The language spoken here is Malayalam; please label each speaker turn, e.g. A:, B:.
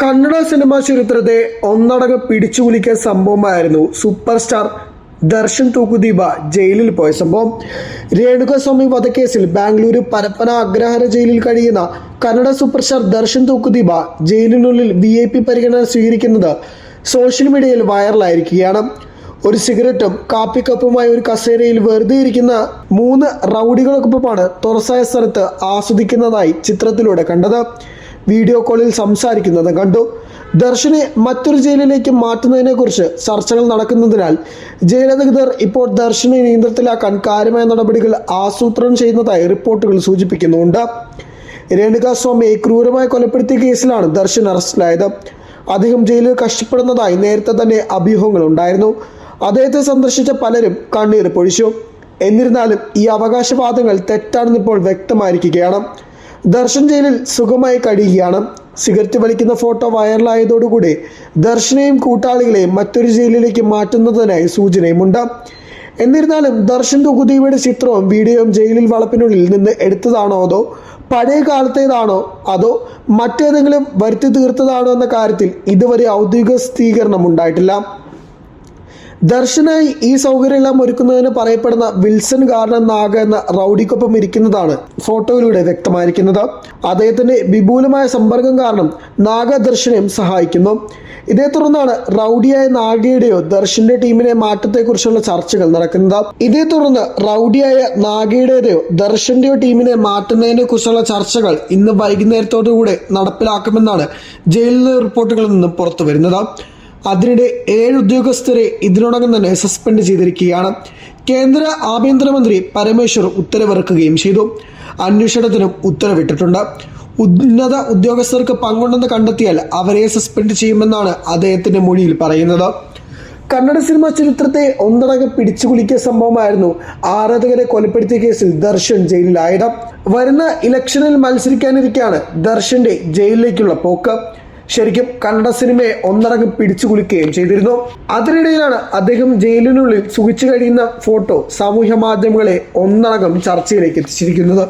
A: കന്നഡ സിനിമാ ചരിത്രത്തെ ഒന്നടങ്കം പിടിച്ചുകുലിക്കാൻ സംഭവമായിരുന്നു സൂപ്പർ സ്റ്റാർ ദർശൻ തൂക്കുദീപ ജയിലിൽ പോയ സംഭവം. രേണുകസ്വാമി വധക്കേസിൽ ബാംഗ്ലൂരു പരപ്പന അഗ്രഹാര ജയിലിൽ കഴിയുന്ന കന്നഡ സൂപ്പർ സ്റ്റാർ ദർശൻ തൂക്കുദീപ ജയിലിനുള്ളിൽ വി ഐ പി പരിഗണന സ്വീകരിക്കുന്നത് സോഷ്യൽ മീഡിയയിൽ വൈറലായിരിക്കുകയാണ്. ഒരു സിഗരറ്റും കാപ്പിക്കപ്പുമായി ഒരു കസേരയിൽ വെറുതെ ഇരിക്കുന്ന മൂന്ന് റൗഡികൾക്കൊപ്പമാണ് തുറസായ സ്ഥലത്ത് ആസ്വദിക്കുന്നതായി ചിത്രത്തിലൂടെ കണ്ടത്. വീഡിയോ കോളിൽ സംസാരിക്കുന്നത് കണ്ടു. ദർശനെ മറ്റൊരു ജയിലിലേക്ക് മാറ്റുന്നതിനെക്കുറിച്ച് ചർച്ചകൾ നടക്കുന്നതിനാൽ ജയിലധികൃതർ ഇപ്പോൾ ദർശനെ നിയന്ത്രണത്തിലാക്കാൻ കാര്യമായ നടപടികൾ ആസൂത്രണം ചെയ്യുന്നതായി റിപ്പോർട്ടുകൾ സൂചിപ്പിക്കുന്നുണ്ട്. രേണുകാസ്വാമിയെ ക്രൂരമായി കൊലപ്പെടുത്തിയ കേസിലാണ് ദർശൻ അറസ്റ്റിലായത്. അദ്ദേഹം ജയിലിൽ കഷ്ടപ്പെടുന്നതായി നേരത്തെ തന്നെ അഭ്യൂഹങ്ങൾ ഉണ്ടായിരുന്നു. അദ്ദേഹത്തെ സന്ദർശിച്ച പലരും കണ്ണീർ പൊഴിച്ചു. എന്നിരുന്നാലും ഈ അവകാശവാദങ്ങൾ തെറ്റാണെന്നിപ്പോൾ വ്യക്തമായിരിക്കുകയാണ്. ദർശൻ ജയിലിൽ സുഖമായി കഴിയുകയാണ്. സിഗരറ്റ് വലിക്കുന്ന ഫോട്ടോ വൈറലായതോടുകൂടി ദർശനെയും കൂട്ടാളികളെയും മറ്റൊരു ജയിലിലേക്ക് മാറ്റുന്നതിനായി സൂചനയുമുണ്ട്. എന്നിരുന്നാലും ദർശൻ തുകുദീപയുടെ ചിത്രവും വീഡിയോയും ജയിലിൽ വളപ്പിനുള്ളിൽ നിന്ന് എടുത്തതാണോ അതോ പഴയ കാലത്തേതാണോ അതോ മറ്റേതെങ്കിലും വരുത്തി തീർത്തതാണോ എന്ന കാര്യത്തിൽ ഇതുവരെ ഔദ്യോഗിക സ്ഥിരീകരണം ഉണ്ടായിട്ടില്ല ദർശനായി ഈ സൗകര്യമെല്ലാം ഒരുക്കുന്നതിന് പറയപ്പെടുന്ന വിൽസൺ ഗാർഡൻ നാഗ എന്ന റൗഡിക്കൊപ്പം ഇരിക്കുന്നതാണ് ഫോട്ടോയിലൂടെ വ്യക്തമായിരിക്കുന്നത്. അദ്ദേഹത്തിന്റെ വിപുലമായ സമ്പർക്കം കാരണം നാഗ ദർശനെയും സഹായിക്കുന്നു. ഇതേ തുടർന്നാണ് റൗഡിയായ നാഗയുടെയോ ദർശന്റെ ടീമിനെ മാറ്റത്തെക്കുറിച്ചുള്ള ചർച്ചകൾ നടക്കുന്നത്. ഇതേ തുടർന്ന് റൗഡിയായ നാഗയുടേതയോ ദർശന്റെയോ ടീമിനെ മാറ്റുന്നതിനെ കുറിച്ചുള്ള ചർച്ചകൾ ഇന്ന് വൈകുന്നേരത്തോടുകൂടെ നടപ്പിലാക്കുമെന്നാണ് ജയിലിലെ റിപ്പോർട്ടുകളിൽ നിന്നും പുറത്തു വരുന്നത് അതിനിടെ ഏഴ് ഉദ്യോഗസ്ഥരെ ഇതിനോടകം തന്നെ സസ്പെൻഡ് ചെയ്തിരിക്കുകയാണ്. കേന്ദ്ര ആഭ്യന്തരമന്ത്രി പരമേശ്വർ ഉത്തരവിറക്കുകയും ചെയ്തു. അന്വേഷണത്തിനും ഉത്തരവിട്ടിട്ടുണ്ട്. ഉന്നത ഉദ്യോഗസ്ഥർക്ക് പങ്കുണ്ടെന്ന് കണ്ടെത്തിയാൽ അവരെ സസ്പെൻഡ് ചെയ്യുമെന്നാണ് അദ്ദേഹത്തിന്റെ മൊഴിയിൽ പറയുന്നത്. കന്നഡ സിനിമാ ചരിത്രത്തെ ഒന്നടങ്കം പിടിച്ചുകുലുക്കിയ സംഭവമായിരുന്നു ആരാധകരെ കൊലപ്പെടുത്തിയ കേസിൽ ദർശൻ ജയിലിലായത്. വരുന്ന ഇലക്ഷനിൽ മത്സരിക്കാനിരിക്കെയാണ് ദർശന്റെ ജയിലിലേക്കുള്ള പോക്ക്. ശരിക്കും കന്നഡ സിനിമയെ ഒന്നടങ്കം പിടിച്ചുകുലുക്കുകയും ചെയ്തിരുന്നു. അതിനിടയിലാണ് അദ്ദേഹം ജയിലിനുള്ളിൽ സുഖിച്ചു കഴിയുന്ന ഫോട്ടോ സാമൂഹ്യ മാധ്യമങ്ങളെ ഒന്നടങ്കം ചർച്ചയിലേക്ക് എത്തിച്ചിരിക്കുന്നത്.